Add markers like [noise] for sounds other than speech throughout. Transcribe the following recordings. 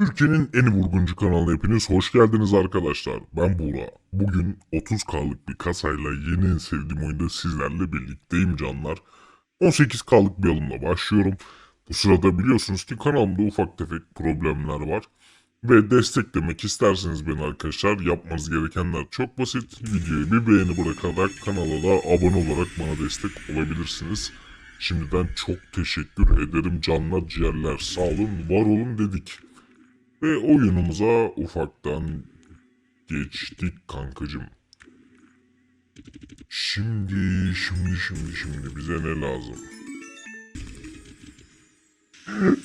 Türkiye'nin en vurguncu kanalına hepiniz hoş geldiniz arkadaşlar. Ben Buğra. Bugün 30K'lık bir kasayla yeni en sevdiğim oyunda sizlerle birlikteyim canlar. 18K'lık bir alımla başlıyorum. Bu sırada biliyorsunuz ki kanalımda ufak tefek problemler var. Ve desteklemek isterseniz beni arkadaşlar yapmanız gerekenler çok basit. Videoyu bir beğeni bırakarak kanala da abone olarak bana destek olabilirsiniz. Şimdiden çok teşekkür ederim canlar ciğerler sağ olun var olun dedik. Ve oyunumuza ufaktan geçtik kankacım. Şimdi, şimdi, şimdi, şimdi bize ne lazım?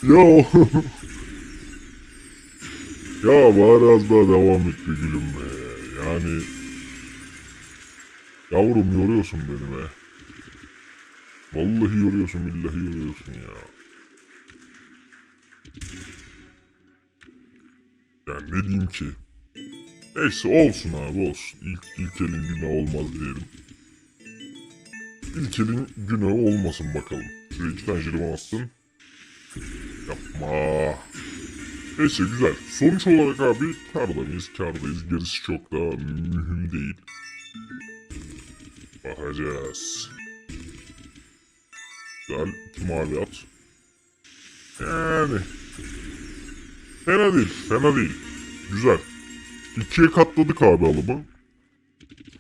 ya, [laughs] ya bari az daha devam et be gülüm be. Yani, yavrum yoruyorsun beni be. Vallahi yoruyorsun, billahi yoruyorsun ya. Yani ne diyeyim ki? Neyse olsun abi olsun. İlk, ilk elin günah olmaz diyelim. İlk elin günahı olmasın bakalım. Şuraya iki tane astın. Yapma. Neyse güzel. Sonuç olarak abi karda mıyız? Kardayız. Gerisi çok da mühim değil. Bakacağız. Güzel. İki. Yani Fena değil, fena değil. Güzel. İkiye katladık abi alımı.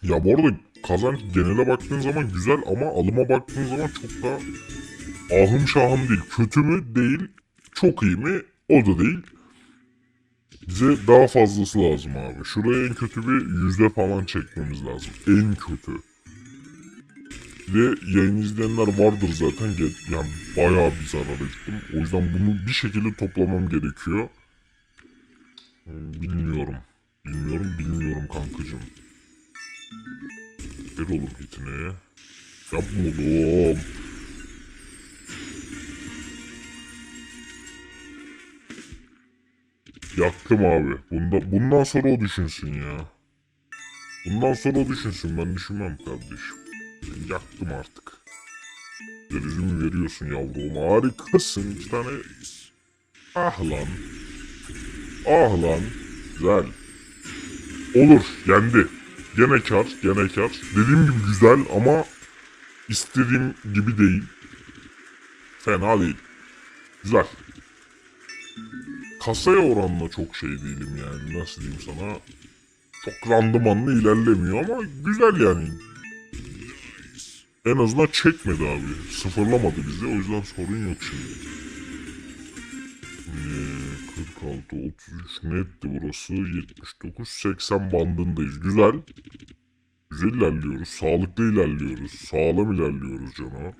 Ya bu arada kazanç genele baktığın zaman güzel ama alıma baktığın zaman çok da ahım şahım değil. Kötü mü? Değil. Çok iyi mi? O da değil. Bize daha fazlası lazım abi. Şuraya en kötü bir yüzde falan çekmemiz lazım. En kötü. Ve yayın izleyenler vardır zaten. Yani bayağı bir zarar ettim. O yüzden bunu bir şekilde toplamam gerekiyor. Bilmiyorum. Bilmiyorum, bilmiyorum kankacığım. Ver oğlum hitine. Yapma oğlum. Yaktım abi. Bunda, bundan sonra o düşünsün ya. Bundan sonra o düşünsün. Ben düşünmem kardeşim. Yaktım artık. Üzüm veriyorsun yavrum. Harikasın. İki tane... Ah lan. Ah lan. Güzel. Olur. Yendi. Gene kar. Gene kar. Dediğim gibi güzel ama istediğim gibi değil. Fena değil. Güzel. Kasaya oranla çok şey değilim yani. Nasıl diyeyim sana. Çok randımanlı ilerlemiyor ama güzel yani. En azından çekmedi abi. Sıfırlamadı bizi. O yüzden sorun yok şimdi. 46, 33 netti burası. 79, 80 bandındayız. Güzel. Güzel ilerliyoruz. Sağlıklı ilerliyoruz. Sağlam ilerliyoruz cana.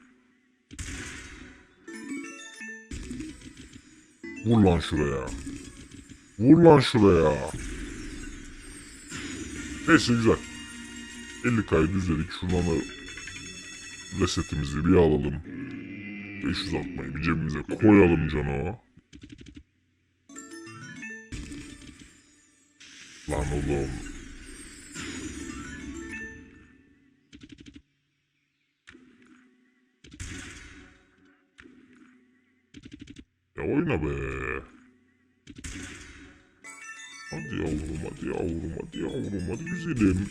Vur lan şuraya. Vur lan şuraya. Neyse güzel. 50 kaydı düzledik. Şuradan da resetimizi bir alalım. 500 atmayı bir cebimize koyalım cana. Lan oğlum. Ya oyna be. Hadi yavrum hadi yavrum hadi yavrum hadi güzelim.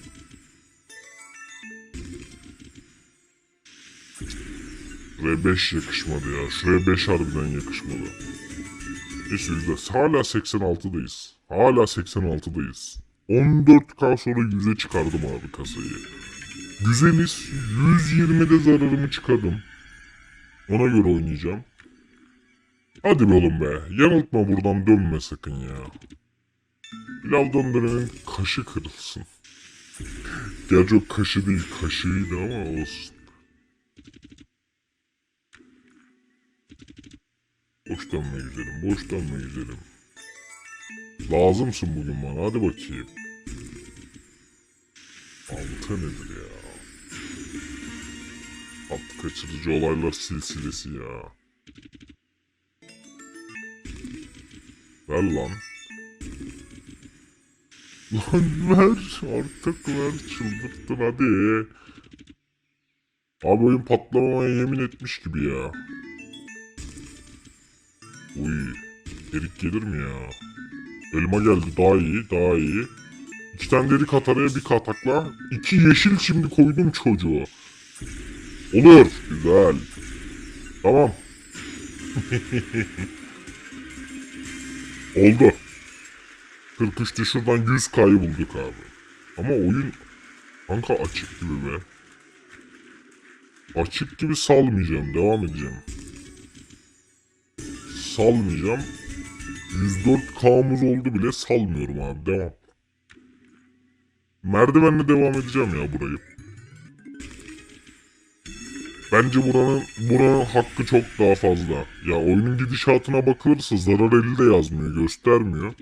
Şuraya 5 yakışmadı ya. Şuraya 5 harbiden yakışmadı. Neyse güzel. Hala 86'dayız. Hala 86'dayız. 14k sonra 100'e çıkardım abi kasayı. Güzeliz. 120'de zararımı çıkardım. Ona göre oynayacağım. Hadi oğlum be. Yanıltma buradan dönme sakın ya. Pilav döndürenin kaşı kırılsın. Gerçi o kaşı değil kaşığıydı ama olsun. Boş dönme güzelim, boş dönme güzelim. Lazımsın bugün bana, hadi bakayım. Altı nedir ya? Alt kaçırıcı olaylar silsilesi ya. Ver lan. Lan ver, artık ver, çıldırttın hadi. Abi oyun patlamamaya yemin etmiş gibi ya. Uy. Erik gelir mi ya? Elma geldi daha iyi daha iyi. İki tane deri kataraya bir katakla. iki yeşil şimdi koydum çocuğu. Olur. Güzel. Tamam. [laughs] Oldu. 43'te şuradan 100 kayı bulduk abi. Ama oyun kanka açık gibi be. Açık gibi salmayacağım. Devam edeceğim. Salmayacağım. 104K'mız oldu bile salmıyorum abi. Devam. Merdivenle devam edeceğim ya burayı. Bence buranın buranın hakkı çok daha fazla. Ya oyunun gidişatına bakılırsa zarar eli de yazmıyor, göstermiyor.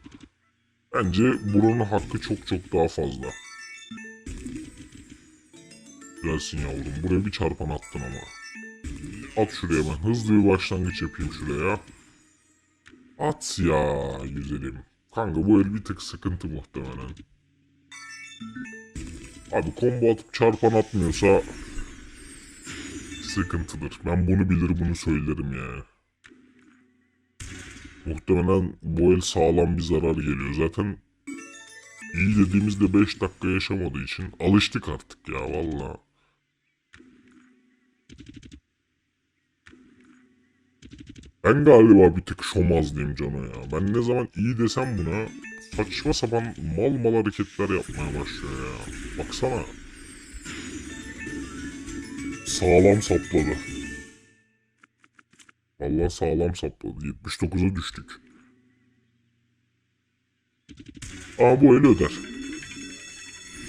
Bence buranın hakkı çok çok daha fazla. Gelsin yavrum. Buraya bir çarpan attın ama. At şuraya ben. Hızlı bir başlangıç yapayım şuraya. At ya güzelim. Kanka bu el bir tık sıkıntı muhtemelen. Abi combo atıp çarpan atmıyorsa sıkıntıdır. Ben bunu bilir bunu söylerim ya. Muhtemelen bu el sağlam bir zarar geliyor. Zaten iyi dediğimizde 5 dakika yaşamadığı için alıştık artık ya valla. Ben galiba bir tık şomazlıyım Cano ya. Ben ne zaman iyi desem buna saçma sapan mal mal hareketler yapmaya başlıyor ya. Baksana. Sağlam sapladı. Vallahi sağlam sapladı. 79'a düştük. Aa bu el öder.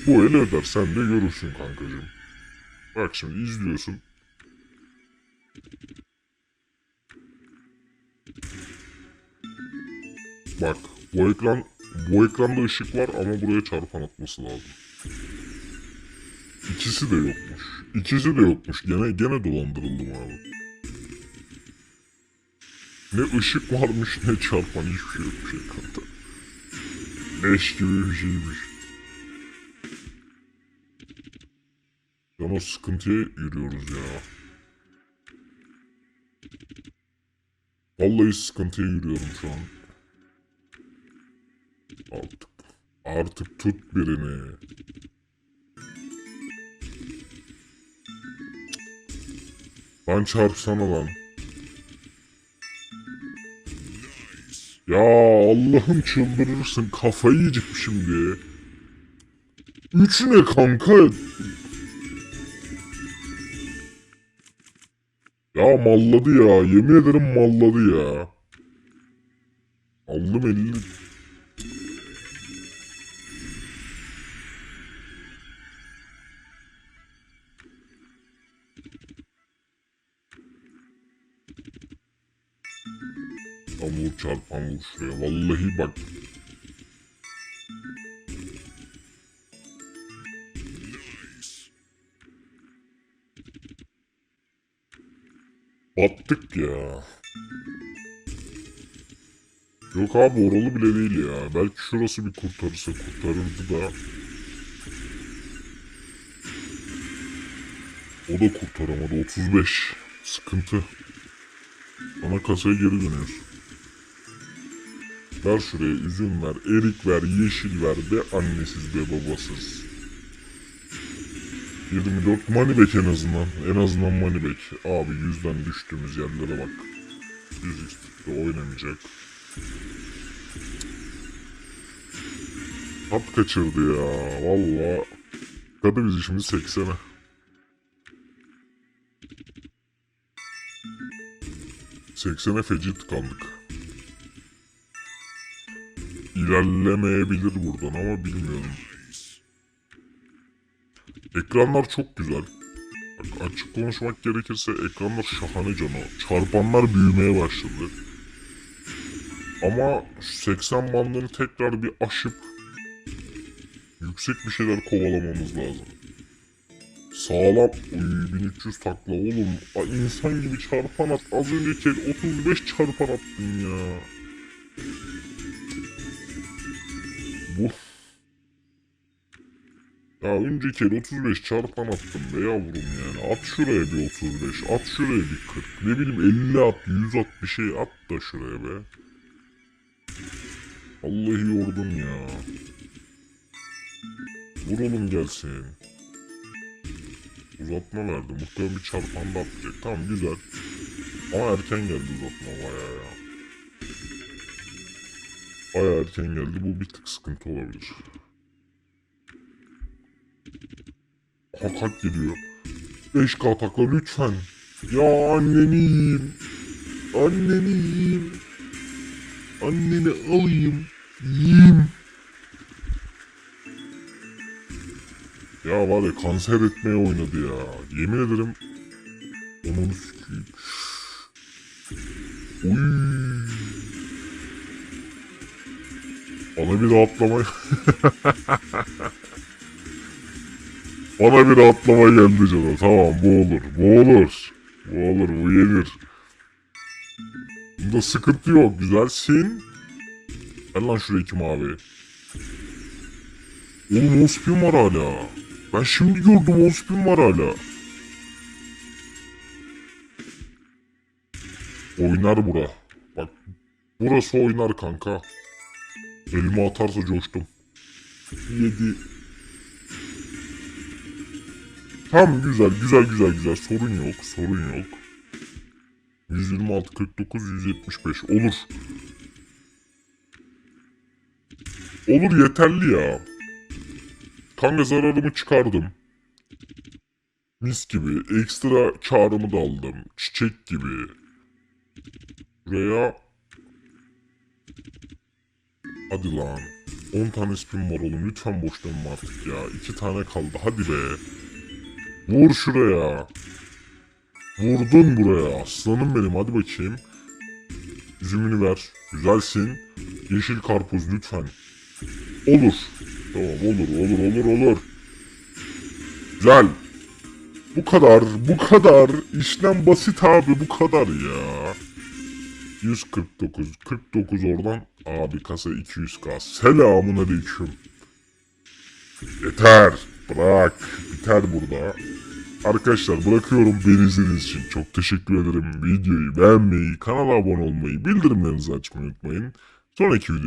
Bu el öder. Sen de görürsün kankacığım. Bak şimdi izliyorsun. Bak bu ekran bu ekranda ışık var ama buraya çarpan atması lazım. İkisi de yokmuş. İkisi de yokmuş. Gene gene dolandırıldım abi. Ne ışık varmış ne çarpan hiçbir şey yokmuş ekranda. Leş gibi bir şeymiş. Can o sıkıntıya yürüyoruz ya. Vallahi sıkıntıya yürüyorum şu an. Artık. Artık tut birini. Lan çarpsana lan. Ya Allah'ım çıldırırsın. Kafayı yiyeceğim şimdi. Üç ne kanka? Ya malladı ya. Yemin ederim malladı ya. Aldım elini. Tam vur çarpan vur. Vallahi bak. Battık ya. Yok abi oralı bile değil ya. Belki şurası bir kurtarırsa kurtarırdı da. O da kurtaramadı. 35. Sıkıntı. Ana kasaya geri dönüyoruz. Ver şuraya üzüm ver, erik ver, yeşil ver be annesiz be babasız. 24 money back en azından. En azından back. Abi yüzden düştüğümüz yerlere bak. 100 x'de oynamayacak. Hat kaçırdı ya. Valla. Kadı bizi şimdi 80'e. Seksene feci tıkandık. İlerlemeyebilir buradan ama bilmiyorum. Ekranlar çok güzel. Açık konuşmak gerekirse ekranlar şahane cano. Çarpanlar büyümeye başladı. Ama şu 80 bandını tekrar bir aşıp yüksek bir şeyler kovalamamız lazım. Sağlam. Uy 1300 takla oğlum. Ay, insan gibi çarpan at. Az önceki el 35 çarpan attın ya. Bu. Ya önceki el 35 çarpan attım be yavrum yani. At şuraya bir 35. At şuraya bir 40. Ne bileyim 50 at 100 at bir şey at da şuraya be. Vallahi yordun ya. Vur gelsin. Uzatma verdi. Muhtemelen bir çarpan da atacak. Tamam güzel. Ama erken geldi uzatma bayağı ya. Bayağı erken geldi. Bu bir tık sıkıntı olabilir. Hakat geliyor. 5K takla lütfen. Ya anneni yiyeyim. Anneni alayım. Yiyeyim. Ya var ya kanser etmeye oynadı ya. Yemin ederim. Onu sikeyim. Uy. Bana bir rahatlama. Bana bir rahatlama geldi canım. Tamam bu olur. Bu olur. Bu olur. Bu yenir. Bunda sıkıntı yok. Güzelsin. Ver lan şuraya iki mavi. Oğlum Ospin var hala. Ben şimdi gördüm Ospin var hala. Oynar bura. Bak burası oynar kanka. Elime atarsa coştum. Yedi. Tam güzel güzel güzel güzel sorun yok sorun yok. 126 49 175 olur. Olur yeterli ya. Kanka zararımı çıkardım. Mis gibi. Ekstra karımı da aldım. Çiçek gibi. Buraya... Hadi lan. 10 tane spin var oğlum. Lütfen boş dönme artık ya. 2 tane kaldı. Hadi be. Vur şuraya. Vurdun buraya. Aslanım benim. Hadi bakayım. Üzümünü ver. Güzelsin. Yeşil karpuz lütfen. Olur. Tamam olur olur olur olur. Güzel. Bu kadar bu kadar. İşlem basit abi bu kadar ya. 149 49 oradan abi kasa 200k. Selamun aleyküm. Yeter. Bırak. Biter burada. Arkadaşlar bırakıyorum beni izlediğiniz için. Çok teşekkür ederim. Videoyu beğenmeyi, kanala abone olmayı, bildirimlerinizi açmayı unutmayın. Sonraki video